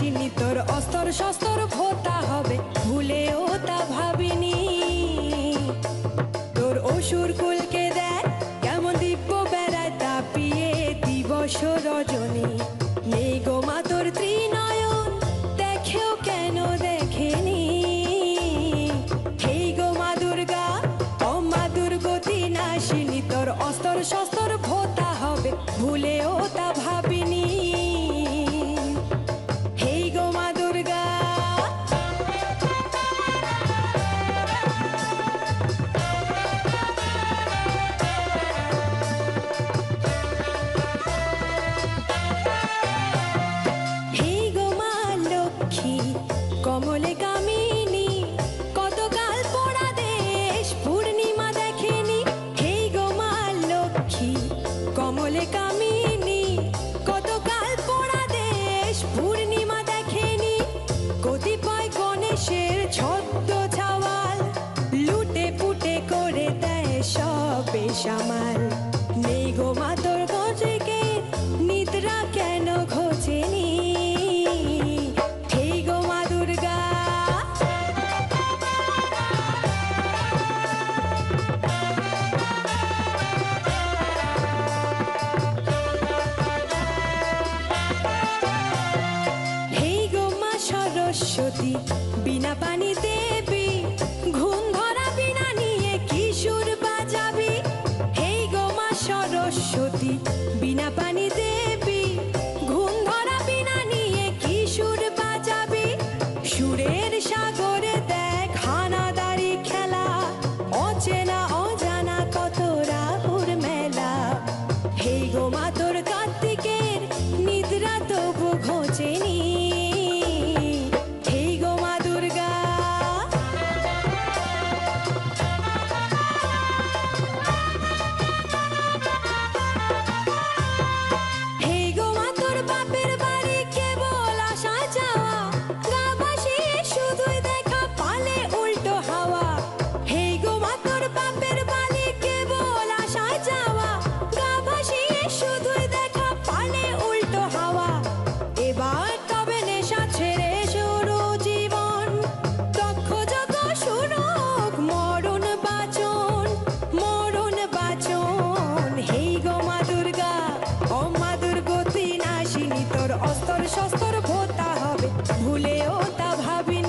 আসিনি তোর অস্তর শস্তর ভোতা হবে, ভুলেও তা ভাবিনি। তোর অসুর কুলকে দেখ, কেমন দিব্য বেড়ায় তাপিয়ে দিবস রজনী। নেই গো মা তোর ত্রিনয়ন, দেখেও কেন দেখেনি? হেই গো মা দুর্গা, ও মা দুর্গতি নাসিনি তোর অস্তর শস্তর ভোতা হবে, ভুলেও তা লক্ষ্মী কমলে কামিনী, কতকাল পড়া দেশ, পূর্ণিমা দেখেনি হে গো মা লক্ষ্মী, কমলে কামিনী, কতকাল পড়া দেশ, পূর্ণিমা দেখেনি, কতিপয় গণেশের ছদ্ম ছাওয়াল, লুটে পুটে করে দেয় সব সামাল বিনা পানিতে কথা ভাবি